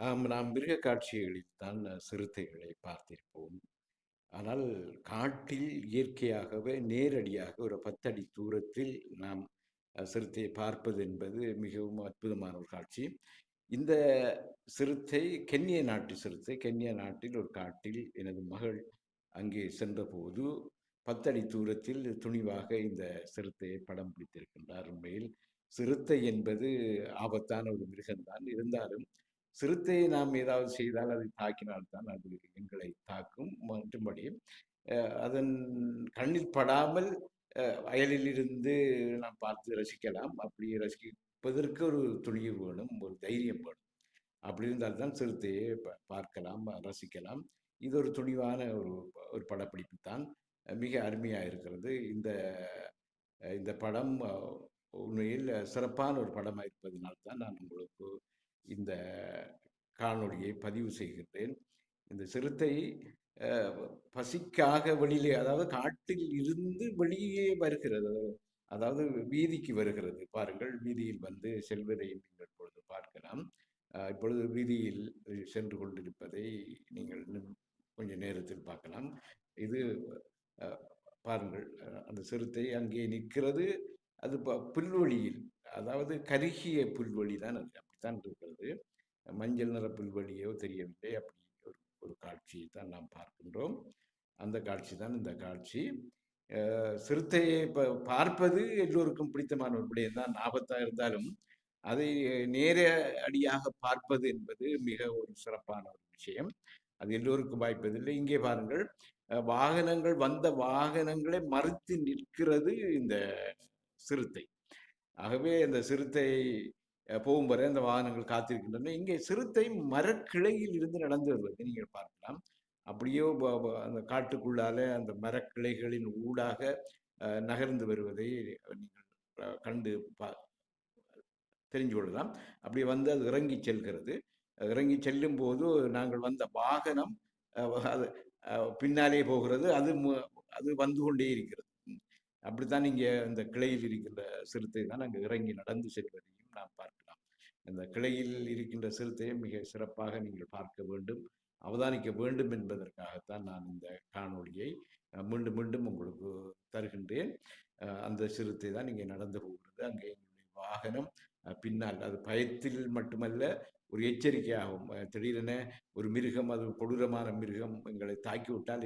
ஆம், நாம் மிருக காட்சிகளில்தான் சிறுத்தைகளை பார்த்திருப்போம். ஆனால் காட்டில் இயற்கையாகவே நேரடியாக ஒரு பத்தடி தூரத்தில் நாம் சிறுத்தையை பார்ப்பது என்பது மிகவும் அற்புதமான ஒரு காட்சி. இந்த சிறுத்தை கென்யா நாட்டு சிறுத்தை. கென்யா நாட்டில் ஒரு காட்டில் எனது மகள் அங்கே சென்றபோது பத்தடி தூரத்தில் துணிவாக இந்த சிறுத்தையை படம் பிடித்திருக்கின்றார். உண்மையில் சிறுத்தை என்பது ஆபத்தான ஒரு மிருகம்தான். இருந்தாலும் சிறுத்தையை நாம் ஏதாவது செய்தால், அதை தாக்கினால் தான் அது எங்களை தாக்கும். மற்றும்படி அதன் கண்ணில் படாமல் அ அயலிலிருந்து நாம் பார்த்து ரசிக்கலாம். அப்படி ரசிப்பதற்கு ஒரு துணிவு வேணும், ஒரு தைரியம் வேணும். அப்படி இருந்தால் தான் சிறுத்தையை ப பார்க்கலாம், ரசிக்கலாம். இது ஒரு துணிவான ஒரு ஒரு படப்பிடிப்பு தான். மிக அருமையாக இருக்கிறது. இந்த இந்த படம் உண்மையில் சிறப்பான ஒரு படமாக இருப்பதனால்தான் நான் உங்களுக்கு இந்த காணொளியை பதிவு செய்கின்றேன். இந்த சிறுத்தை பசிக்காக வெளியிலே அதாவது காட்டில் இருந்து வெளியே வருகிறது. அதாவது வீதிக்கு வருகிறது. பாருங்கள், வீதியில் வந்து செல்வதை நீங்கள் இப்பொழுது பார்க்கலாம். இப்பொழுது வீதியில் சென்று கொண்டிருப்பதை நீங்கள் இன்னும் நேரத்தில் பார்க்கலாம். இது பாருங்கள், அந்த சிறுத்தை அங்கே நிற்கிறது. அது ப புல்வெளியில், அதாவது கருகிய புல்வெளி தான் அது. அப்படித்தான் இருக்கிறது. மஞ்சள் நிற புல்வெளியோ தெரியவில்லை. அப்படி ஒரு ஒரு காட்சியை தான் நாம் பார்க்கின்றோம். அந்த காட்சி தான் இந்த காட்சி. சிறுத்தையை பார்ப்பது எல்லோருக்கும் பிடித்தமான ஒரு விடயம் தான். ஆபத்தா இருந்தாலும், அதை நேரடியாக பார்ப்பது என்பது மிக ஒரு சிறப்பான ஒரு விஷயம். அது எல்லோருக்கும் வாய்ப்பதில்லை. இங்கே பாருங்கள், வாகனங்கள் வந்த வாகனங்களை மறித்து நிற்கிறது இந்த சிறுத்தை. ஆகவே அந்த சிறுத்தை போகும் வரை அந்த வாகனங்கள் காத்திருக்கின்றன. இங்கே சிறுத்தை மரக்கிளையில் இருந்து நடந்து வருவதை நீங்கள் பார்க்கலாம். அப்படியே அந்த காட்டுக்குள்ளால அந்த மரக்கிளைகளின் ஊடாக நகர்ந்து வருவதை நீங்கள் கண்டு பா தெரிஞ்சு கொள்ளலாம். அப்படி வந்து அது இறங்கி செல்கிறது. இறங்கிச் செல்லும்போது நாங்கள் வந்த வாகனம் அது பின்னாலே போகிறது. அது மு அது வந்து கொண்டே இருக்கிறது. அப்படித்தான் இங்கே அந்த கிளையில் இருக்கின்ற சிறுத்தை தான் அங்கே இறங்கி நடந்து செல்வதையும் நான் பார்க்கலாம். இந்த கிளையில் இருக்கின்ற சிறுத்தையை மிக சிறப்பாக நீங்கள் பார்க்க வேண்டும், அவதானிக்க வேண்டும் என்பதற்காகத்தான் நான் இந்த காணொளியை மீண்டும் மீண்டும் உங்களுக்கு தருகின்றேன். அந்த சிறுத்தை தான் இங்கே நடந்து போகிறது. அங்கே எங்களுடைய வாகனம் பின்னால் அது பயத்தில் மட்டுமல்ல, ஒரு எச்சரிக்கையாகவும். திடீரென ஒரு மிருகம், அது கொடூரமான மிருகம் எங்களை தாக்கிவிட்டால்